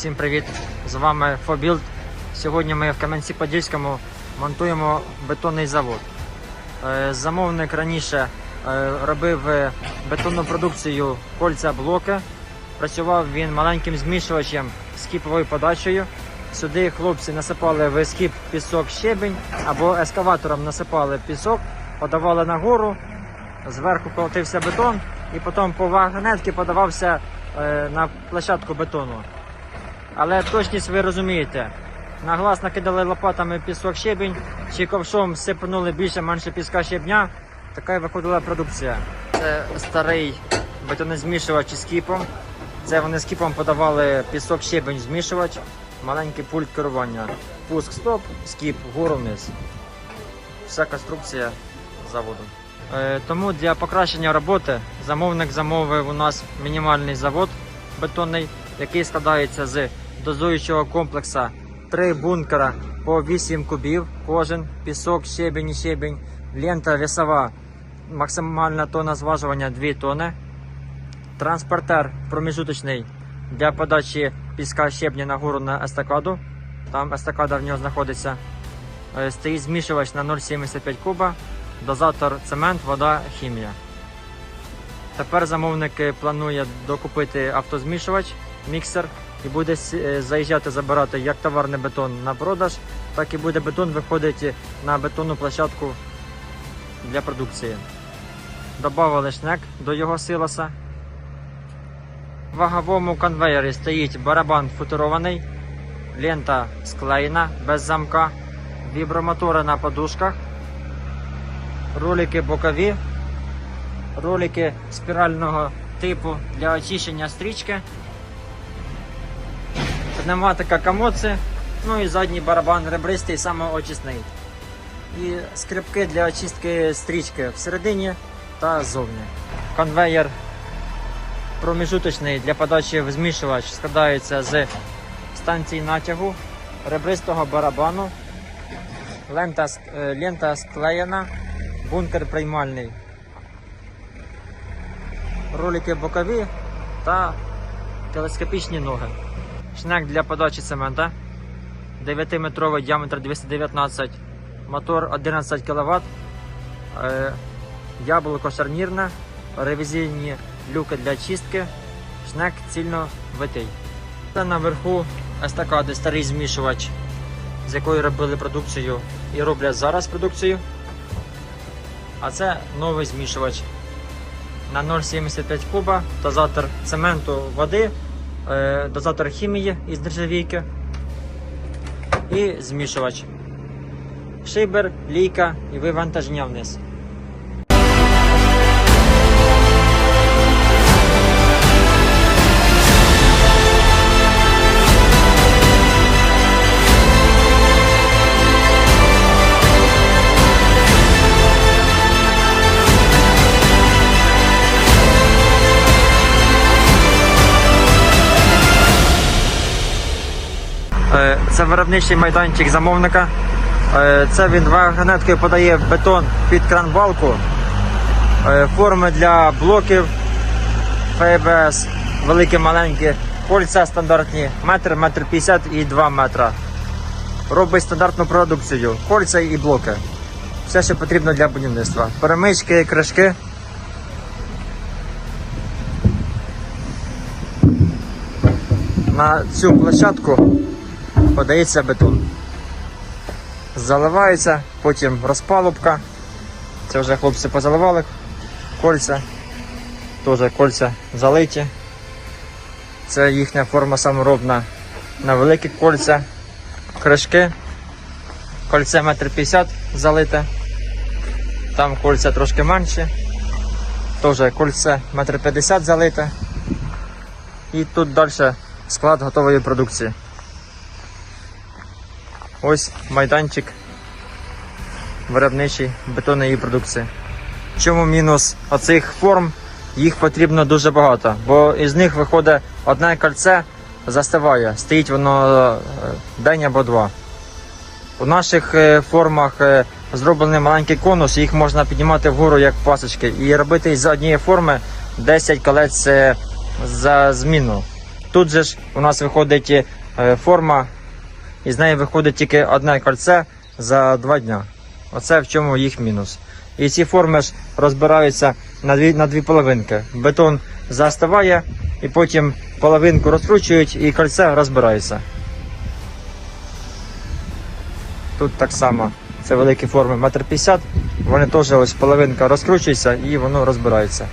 Всім привіт! З вами Фобілд. Сьогодні ми в Кам'янці-Подільському монтуємо бетонний завод. Е, Замовник раніше е, робив е, бетонну продукцію кольця блоки. Працював він маленьким змішувачем з кіповою подачею. Сюди хлопці насипали в скіп пісок щебень або ескаватором насипали пісок, подавали нагору, зверху колотився бетон і потім по вагонетки подавався на площадку бетону. Але точність ви розумієте. На глаз накидали лопатами пісок щебінь, чи ковшом сипнули більше менше піска щебня. Така і виходила продукція. Це старий бетонозмішувач із кіпом. Це вони з кіпом подавали пісок щебень змішувач, маленький пульт керування. Пуск стоп, скіп, вгору вниз. Вся конструкція заводу. Е, тому для покращення роботи замовник замовив у нас мінімальний завод бетонний, який складається з дозуючого комплексу три бункера по 8 кубів, кожен, пісок, щебінь і щебінь, лента весова, максимальна тонна зважування 2 тони, транспортер проміжуточний для подачі піска щебня на гору на естакаду. Там естакада в нього знаходиться. Е, Стоїть змішувач на 0,75 куба, дозатор цемент, вода, хімія. Тепер замовник е, планує докупити автозмішувач, міксер і буде е, заїжджати забирати як товарний бетон на продаж, так і буде бетон виходити на бетонну площадку для продукції. Добавили шнек до його силоса. В ваговому конвеєрі стоїть барабан футурований, лента склеєна без замка, вібромотори на подушках, ролики бокові, ролики спірального типу для очищення стрічки, пневматика комодці, ну і задній барабан ребристий самоочисний. І скрипки для очистки стрічки всередині та ззовні. Конвеєр проміжуточний для подачі в змішувач складається з станції натягу, ребристого барабану, лента, е, лента склеєна, бункер приймальний, ролики бокові та телескопічні ноги. Шнек для подачі цемента, 9-метровий діаметр 219, мотор 11 кВт, е, яблуко шарнірне, ревізійні люки для чистки, шнек цільно витий. Та наверху естакади старий змішувач, з якої робили продукцію і роблять зараз продукцію. А це новий змішувач. На 0,75 куба, дозатор цементу води, дозатор хімії із нержавійки і змішувач. Шибер, лійка і вивантаження вниз. Це виробничий майданчик замовника. Е, Це він вагонеткою подає бетон під кран-балку. Е, Форми для блоків ФБС, великі маленькі, кольця стандартні, метр, метр 50 і 2 метра. Робить стандартну продукцію, кольця і блоки. Все, що потрібно для будівництва. Перемички, кришки. На цю площадку подається бетон. Заливається, потім розпалубка. Це вже хлопці позаливали кольця. Теж кольця залиті. Це їхня форма саморобна на великі кольця, кришки. Кольце 1,50 м залите. Там кольця трошки менші. Теж кольце 1,50 м залите. І тут далі склад готової продукції. Ось майданчик виробничий бетонної продукції. Чому мінус оцих форм? Їх потрібно дуже багато, бо із них виходить одне кольце, застиває, стоїть воно е, день або два. У наших е, формах е, зроблений маленький конус, їх можна піднімати вгору як пасочки і робити з однієї форми 10 колець за зміну. Тут же ж у нас виходить форма, і з неї виходить тільки одне кольце за два дня. Оце в чому їх мінус. І ці форми ж розбираються на дві, на дві половинки. Бетон застиває, і потім половинку розкручують і кольце розбирається. Тут так само. Це великі форми 1,50 м. Вони теж ось половинка розкручується і воно розбирається.